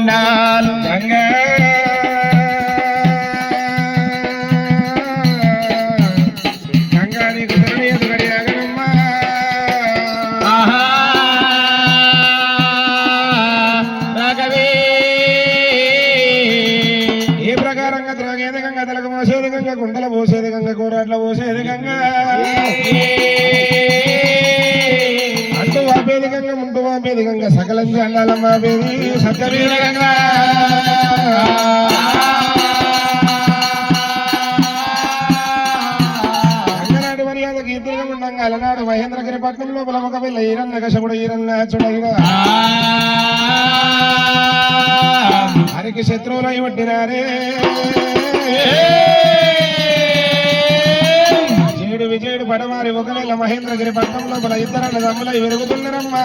கொண்டான் సకలం సత్యవీర మర్యాద కీర్తిగా ఉండంగా అలనాడు మహేంద్రగిరి పట్నంలో బలమొక ఒక పిల్ల ఈరన్న కశపుడు ఈరన్న చూడగిన హరికి శత్రువులై వడ్డినారే చేడు విజయుడు పడమారి ఒకవేళ మహేంద్రగిరి పట్నంలో బల ఇద్దరు దమ్ములై వెరుగుతున్నారమ్మా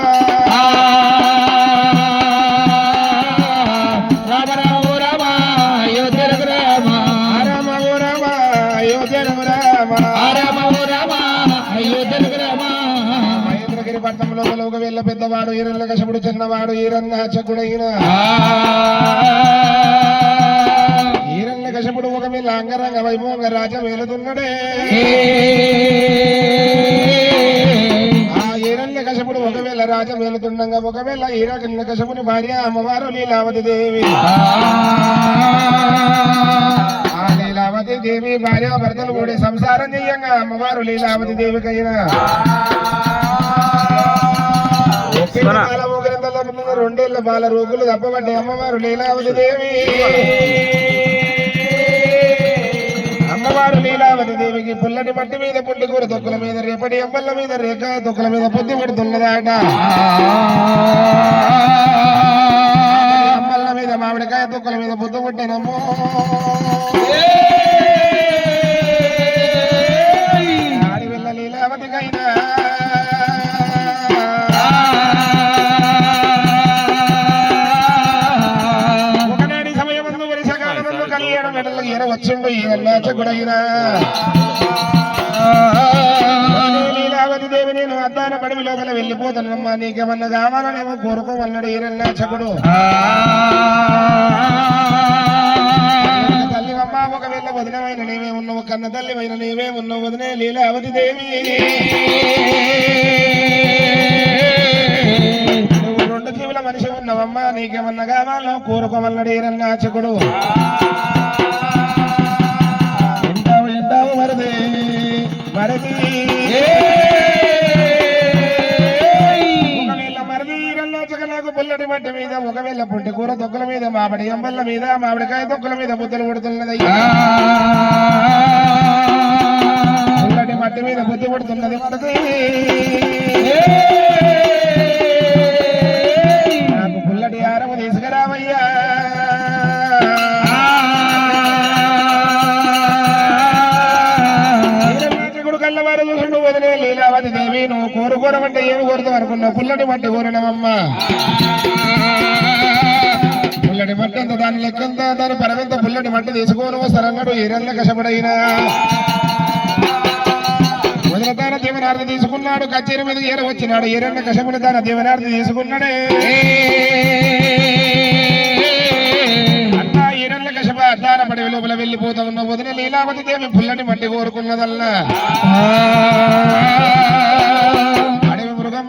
పెద్దవాడు ఈరన్న కశపుడు చిన్నవాడు ఈరన్న హచ్చకుడైన ఈరన్న కశపుడు ఒక మీ అంగరంగ వైభవంగ రాజ వేలుతున్నాడే ఆ ఈరన్న కశపుడు ఒకవేళ రాజ వేలుతుండగా ఒకవేళ ఈరన్న కశపుని భార్య అమ్మవారు లీలావతి దేవి. ఆ లీలావతి దేవి భార్య భర్తలు కూడా సంసారం చెయ్యంగా అమ్మవారు లీలావతి దేవికైనా. రెండేళ్ళ బాల రోగులు తప్పబడ్డాయి అమ్మవారు లీలావతి దేవి అమ్మవారు లీలావతి దేవికి పుల్లటి మట్టి మీద పుట్టి కూర తొక్కుల మీద రేపటి అమ్మల మీద రేఖ తొక్కుల మీద పొద్దు పడుతున్నదాట. అమ్మల మీద మామిడికాయ తొక్కుల మీద పొద్దు పుట్టినమ్మో వచ్చిండు ఈరన్నాచకుడైనా లీలావతి దేవి నేను అద్దాన పడివి లోపల వెళ్ళిపోతానమ్మా నీకేమన్నా కావాలనేమో కోరుకోమన్నాడు ఈరన్నాచకుడు తల్లివమ్మ ఒకవేళ వదినమైన నీవే ఉన్నావు కన్న తల్లివైన నీవే ఉన్నావు వదినే లీలావతి దేవి నువ్వు రెండు జీవుల మనిషి ఉన్నావమ్మా. నీకేమన్నా కావాలో కోరుకోమన్నాడు ఈరన్నాచకుడు ఎంటావు మరది మరది పుల్లటి మట్టి మీద ఒకవేళ పుట్టి కూర తొక్కుల మీద మామిడి అంబల్ల మీద మామిడికాయ తొక్కుల మీద బుద్ధలు పుడుతున్నది. పుల్లటి మట్టి మీద బుద్ధి పుడుతున్నది మరది పుల్లటి మట్టి కోరినవమ్మా పుల్లటి మట్టి ఎంత? దాని లెక్కంత దాని పరమెంత పుల్లటి మట్టి తీసుకోను వస్తారన్నాడు ఈరన్న కష్టపడైనా. తన దీవనార్థి తీసుకున్నాడు కచేరి మీద ఏర వచ్చినాడు ఈరన్న కషపడి తన దీవనార్థి తీసుకున్నాడే. అన్నా ఈరన్న కషప అద్దాన పడి లోపల వెళ్ళిపోతా ఉన్న వదిన లీలావతి దేవి పుల్లటి మట్టి కోరుకున్నదల్లా.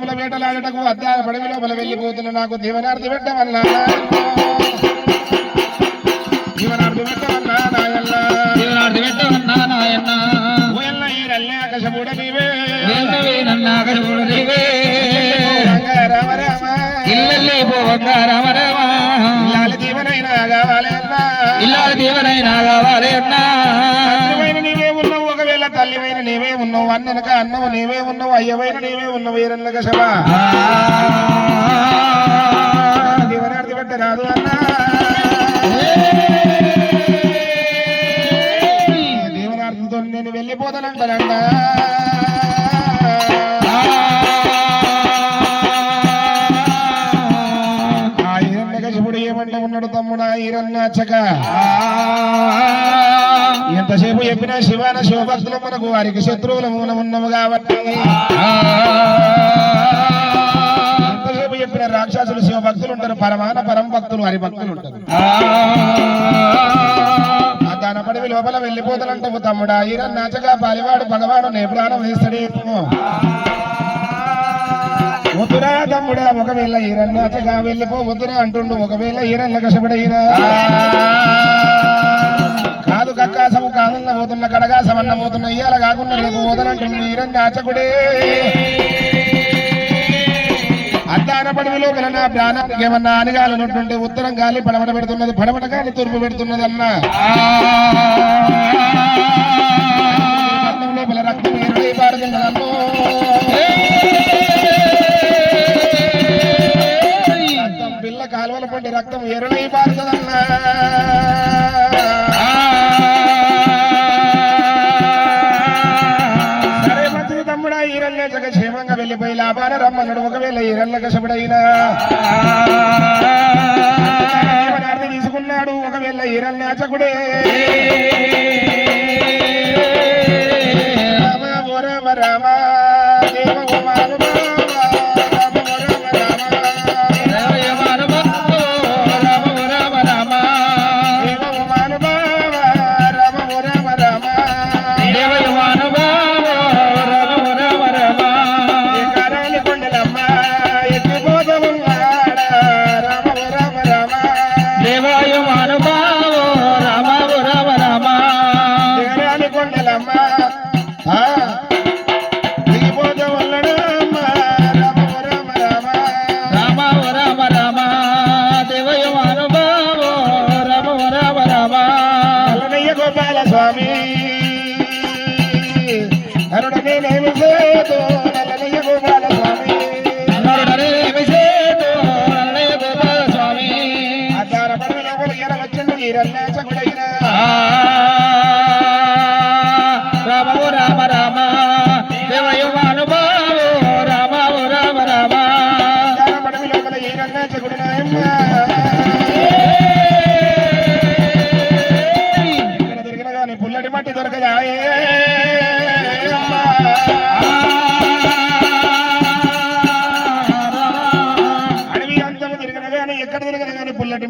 మృగముల వేటలాడటకు అద్దాన పడవి లోపల వెళ్ళిపోతున్న నాకు దీవనార్థి పెట్టమన్నా దీవనార్థి పెట్టమన్నా నాయల్లా శివరాత్రి పెట్టవన్నా నాయన్న? ఓయల్ల ఈరల్ల కశముడ నీవే. ఏంటవే నన్నాగరుడు నీవే. రంగ రామ రామ. ఇల్లల్లే పోవంగా రామ రామ. ఇల్లాలి దీవనైనా కావాలి అన్నా. ఇల్లా దేవనైనా కావాలి అన్నా. నీవే ఉన్నావు అన్ననక అన్నవు నీవే ఉన్నావు అయ్యవైన నీవే ఉన్నావు ఈరన్న కశమా దీవనార్థి పెట్ట రాదు అన్నా. దీవనార్థి నీతో నేను వెళ్ళిపోతానంటానంట ఉన్నాడు ఎంతసేపు చెప్పినా శివాన శివభక్తులు మనకు వారికి శత్రువుల మూలమున్నము కాబట్టి. ఎంతసేపు చెప్పిన రాక్షసులు శివభక్తులు ఉంటారు. పరమాన పరం భక్తులు హరి భక్తులు ఉంటారు. ఆ లోపల వెళ్ళిపోతానంటావు తమ్ముడా. హిరణ్యాచక పాలివాడు పగవాడు నే ప్రాణం వేస్తాడేమో వద్దురా తమ్ముడా ఒకవేళ ఈరన్నాచగా వెళ్ళిపో వద్దురా అంటుండు ఒకవేళ ఈరన్న కష్టపడైనా కాదు కక్కాసము కాదన్న పోతున్న కడగాసమన్న పోతున్న ఇయ్యాల కాకుండా రేపు ఈరన్న ఈరన్నాచకుడే అద్దాన పడివి లోపల ప్రాణానికి ఏమన్నా ఆనగాలనుంటుంటే ఉత్తరం గాలి పడమట పెడుతున్నది పడమట గాలి తూర్పు పెడుతున్నది అన్నా. పండి రక్తం ఎరులై పారుతుందన్నా. సరే మంచిది తమ్ముడా ఈరల్లే జగ క్షేమంగా వెళ్ళిపోయి లాభాన రమ్మన్నాడు. ఒకవేళ ఈరల్ల జీవనార్థి తీసుకున్నాడు. ఒకవేళ ఈరల్ల అచకుడే రామ రామ. Me.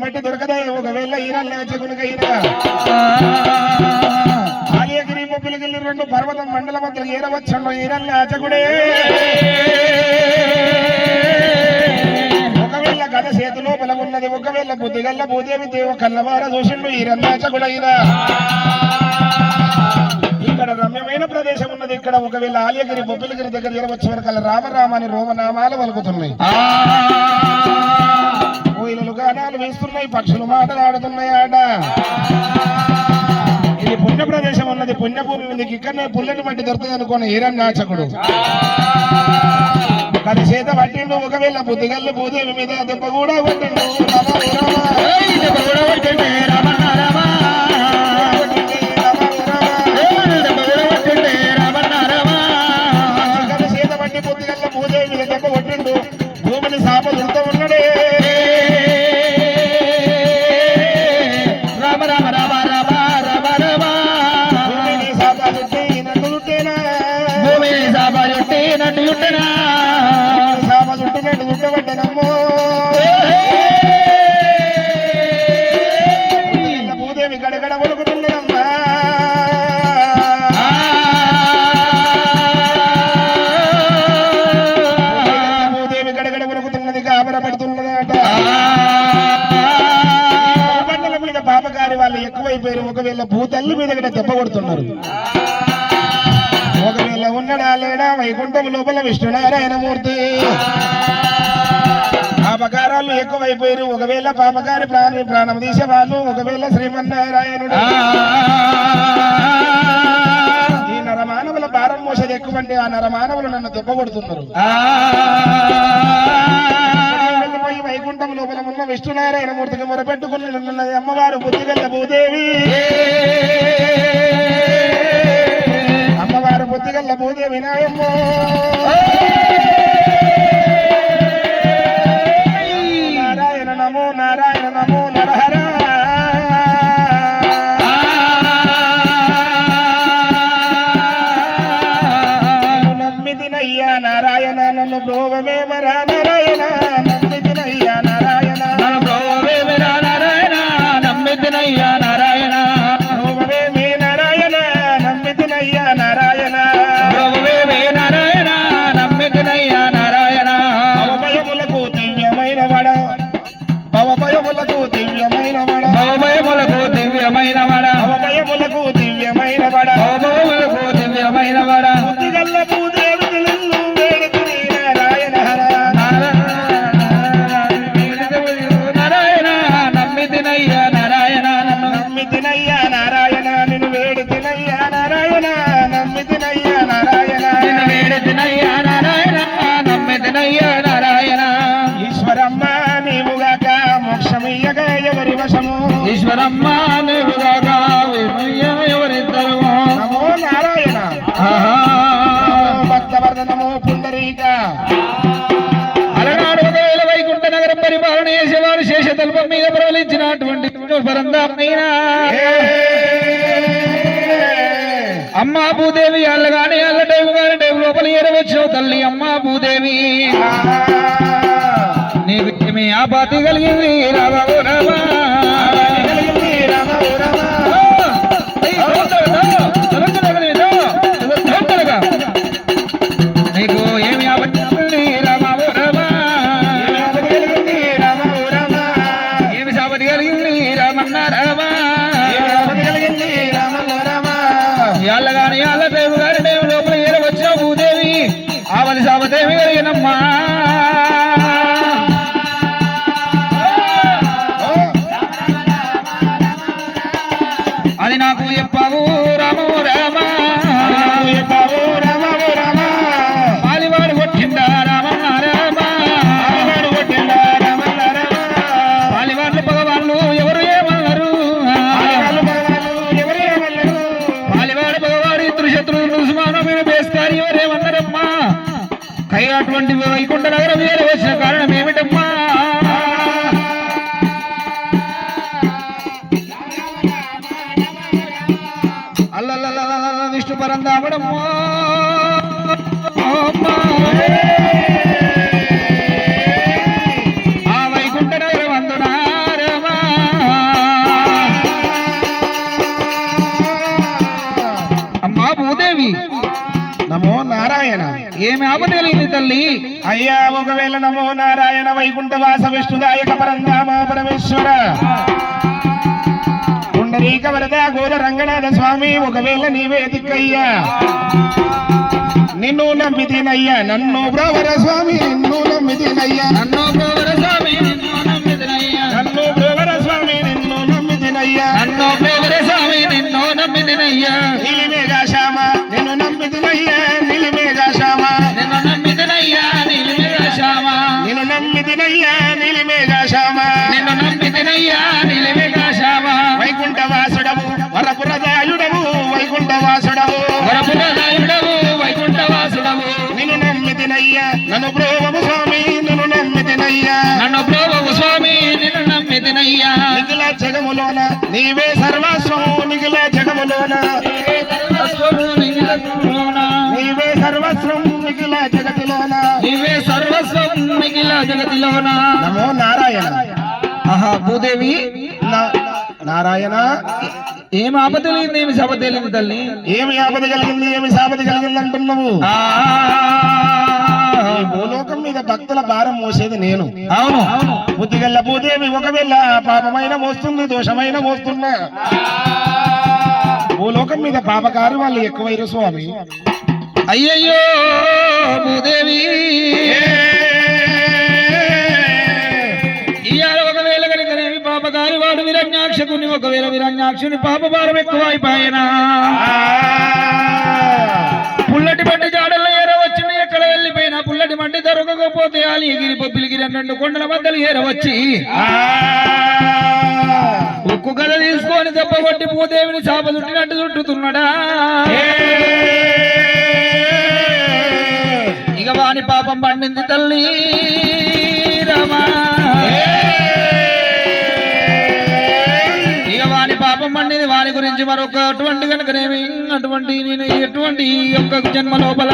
గాని పుల్లటి మట్టి దొరకదాయి ఒకవేళ ఈరల్లాచకునికైనా ఆలయగిరి మొబ్బిలిగిల్లి రెండు పర్వతం మండల మధ్య ఏరవచ్చండు ఈరల్లాచకుడే ఒకవేళ గద సేతు లోపల ఉన్నది ఒకవేళ బుద్ధిగల్ల భూదేవి దేవ కల్లవార చూసిండు. ఈ రంగాచకుడైన ఇక్కడ రమ్యమైన ప్రదేశం ఉన్నది. ఇక్కడ ఒకవేళ ఆలయగిరి బొబ్బిలిగిరి దగ్గర ఎరవచ్చు వరకు రామరామ అని రోమనామాలు వలుకుతున్నాయి కోయిలలు గానాలు వేస్తున్నాయి పక్షులు మాటలాడుతున్నాయి ఆట ఇది పుణ్య ప్రదేశం ఉన్నది పుణ్యభూమి ఉంది. ఇక్కడనే పుల్లటి మట్టి దొరుకుతుంది అనుకోని ఈరన్నాచకుడు కది చేత పట్టిండు ఒకవేళ బుద్ధిగల్లు భూదేవి మీద దెబ్బ కూడా కొట్టిండు. రామ రామ. ఒకవేళ భూతల్లి మీద కూడా దెబ్బ కొడుతున్నారు. ఒకవేళ ఉన్నడా లేడా వైకుంఠం లోపల విష్ణునారాయణమూర్తి. పాపకారాలు ఎక్కువైపోయారు. ఒకవేళ పాపకారి ప్రాణి ప్రాణం తీసేవాళ్ళు ఒకవేళ శ్రీమన్నారాయణుడు. ఈ నరమానవుల భారం మోసేది ఎక్కువంటే ఆ నరమానవులు నన్ను దెబ్బ కొడుతున్నారు. అమ్మవారి వైకుంఠం లోపల ఉన్న విష్ణునారాయణ మూర్తికి మొరపెట్టుకున్నది అమ్మవారు బుద్ధిగల్ల భూదేవి. అమ్మవారు బుద్ధిగల్ల భూదేవి నాయమ్మో. ప్రవలించినటువంటి పరందామైనా అమ్మా భూదేవి అల్లగాని అల్ల టైం గాని టైం లోపల ఏరవచ్చిన తల్లి అమ్మా భూదేవి. నీకు ఏమి ఆపాతి కలిగింది రాబాబు రాబా சாபத்தை வீரர் என்னம்மா వైకుంఠ నగరం వేరే కారణం ఏమిటమ్మా? అల్లల్ల విష్ణు పరందామడమ్మా అయ్యా ఒకవేళ నమో నారాయణ వైకుంఠ వాస విష్ణుదాయక పరంధామ పరమేశ్వర. పుండరీక వరద గోర రంగనాథ స్వామి ఒకవేళ నీవే దిక్కయ్యా. నిన్ను నమ్మితేనయ్యా నన్ను బ్రవర స్వామి నిన్ను నమ్మితేనయ్యా. నన్ను ప్రోవర స్వామి నిన్ను నమ్మితినయ్యా. నన్ను బ్రవర స్వామి నిన్ను నమ్మితేనయ్యా. నన్ను ప్రోవర స్వామి నిన్ను నమ్మితినయ్యా. నిలిమేగా శ్యామ నిన్ను నమ్మితేనయ్యా. నమ్మితేనయ్యా నిలిమేగా శ్యామ. నిన్ను నమ్మితినయ్యా నీలిమేఘ శ్యామ. వైకుంఠ వాసుడవు వరపురదాయుడవు వైకుంఠ వాసుడవు వరపురనాయుడవు వైకుంఠ వాసుడవు నిన్ను నమ్మితినయ్యా నన్ను బ్రోవము స్వామి నిన్ను నమ్మితినయ్యా నన్ను ప్రోవవు స్వామి నిన్ను నమ్మితినయ్యా నిఖిల జగములోన నీవే సర్వస్వం నిఖిల జగములోన. నీవే సర్వస్వం జగతిలోన? నీవే సర్వస్వం మిగిలిన జగతిలోన? నమో నారాయణ. ఆహా భూదేవి నారాయణ. ఏం ఆపద లేదు ఏమి సభ తెలియదు తల్లి? ఏమి ఆపద కలిగింది ఏమి సాపద కలిగింది అంటున్నావు భూలోకం మీద భక్తుల భారం మోసేది నేను. అవును. అవును బుద్ధిగల్ల భూదేవి ఒకవేళ పాపమైన మోస్తుంది దోషమైన మోస్తున్నా. భూలోకం మీద పాపకారు వాళ్ళు ఎక్కువైరు స్వామి. అయ్యయ్యో భూదేవి. ఇవాళ ఒకవేళ కనుకనేమి పాపకారి వాడు విరణ్యాక్షకుని ఒకవేళ విరణ్యాక్షుని పాప భారం ఎక్కువ అయిపోయినా పుల్లటి పట్టి జాడల్లో ఏరవచ్చిన ఎక్కడ వెళ్ళిపోయినా పుల్లటి మంటి దొరకకపోతే అలిగిరి బొబ్బిలిగిరి రెండు కొండల మధ్యలు ఏరవచ్చి. ఉక్కు కథ తీసుకొని దెబ్బ కొట్టి భూదేవిని చాప చుట్టినట్టు చుట్టుతున్నాడా? వాని పాపం పండింది తల్లి రామా. పాపం పండింది వాని గురించి మరొక అటువంటి కనుకనేమి అటువంటి నేను ఎటువంటి ఈ యొక్క జన్మ లోపల?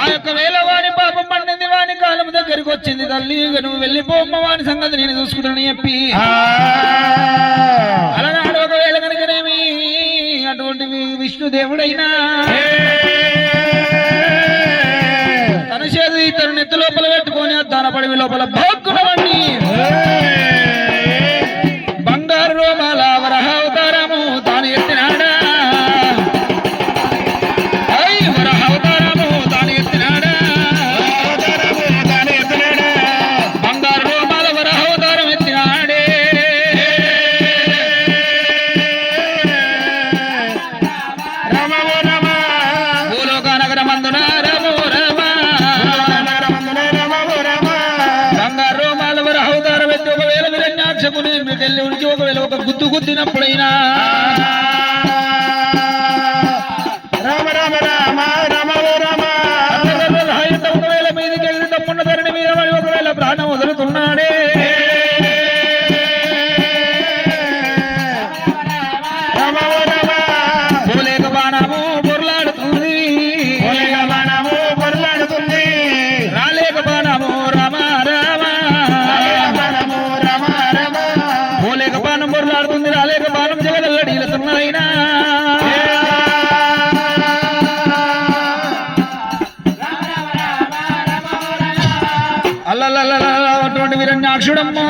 ఆ యొక్క వేళ వాని పాపం పండింది వాని కాలం దగ్గరికి వచ్చింది తల్లి. నువ్వు వెళ్ళిపోమ్మ వాని సంగతి నేను చూసుకుంటానని చెప్పి. అలనాడు ఒకవేళ కనుకనేమి? అటువంటి విష్ణుదేవుడైనా ఇతరుని ఎత్తు లోపల పెట్టుకొని అద్దాన లోపల భోక్కునవండి ఒక అటువంటి విరణ్యాక్షుడమ్మో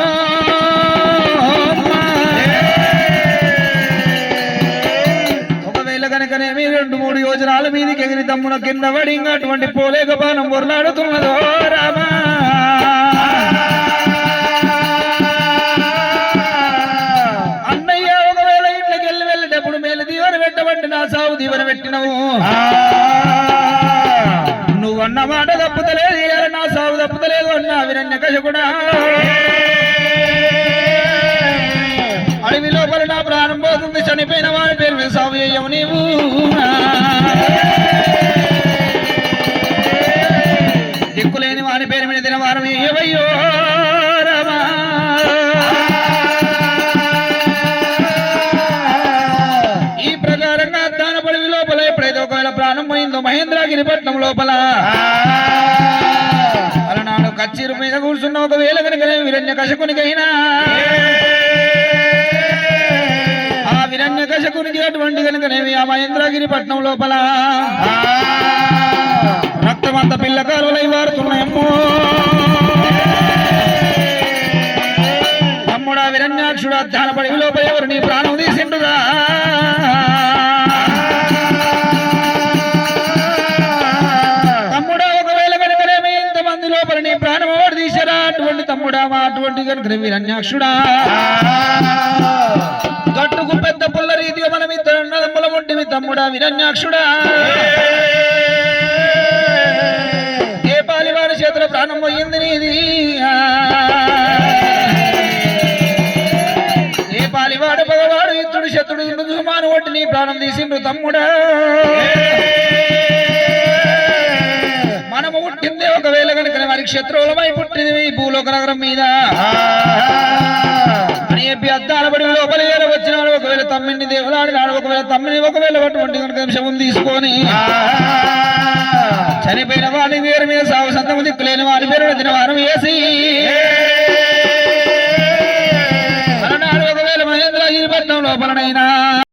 ఒకవేళ కనుకనేమి రెండు మూడు యోజనాల మీదకి ఎగిరి తమ్మున కింద పడి ఇంకా అటువంటి పోలేక బాణం బొర్లాడుతున్నదో రామా అన్నయ్య ఒకవేళ ఇంట్లోకి వెళ్ళి వెళ్ళేటప్పుడు మేలు దీవెన పెట్టబట్టి నా సాగు దీవెన పెట్టినవు అన్న మాట తప్పుతలేదు ఇయ్యాల నా సాగు తప్పుతలేదు అన్న వినన్య కశకుడా. అడవి లోపల నా ప్రాణం పోతుంది చనిపోయిన వాడి పేరు మీద సాగు చేయవు నీవు. దిక్కులేని వాని పేరు మీద తిన వారం ఏవయ్యో. ప్రాణం పోయిందో మహేంద్రగిరి పట్నం లోపల. అలనాడు కచ్చిరు మీద కూర్చున్న ఒకవేళ కనుకనే విరణ్య కశకునికైనా ఆ విరణ్య కశకునికి అటువంటి కనుకనేవి ఆ మహేంద్రగిరి పట్నం లోపల. రక్తమంత పిల్ల కాలువలై వారుతున్నాయమ్మో. తమ్ముడా విరణ్యాక్షుడు దానపడి మా అటువంటి విరణ్యాక్షుడా గట్టుకు పెద్ద పుల్ల రీతిగా మనం ఇద్దరు నదముల ఉంటివి తమ్ముడా విరణ్యాక్షుడా ఏ పాలివాడి చేతిలో ప్రాణం పోయింది నీది? ఏ పాలివాడు పగవాడు ఇత్తుడు శత్రుడు ఇందు సుమాను ఒట్టి నీ ప్రాణం తీసిండు తమ్ముడా. ఒకవేళ కనుక వారికి పుట్టింది భూలోక నగరం మీద. అని చెప్పి అద్దాల పడి లోపల వేళ వచ్చినాడు. ఒకవేళ తమ్మిని దేవులాడినాడు ఒకవేళ తమ్మిని ఒకవేళ అటువంటి కనుక నిమిషం తీసుకొని చనిపోయిన వాడి పేరు మీద సాగు సంతము దిక్కులేని వాడి పేరు దిన వారం వేసి అలనాడు ఒకవేళ ఈ పట్నం లోపలనైనా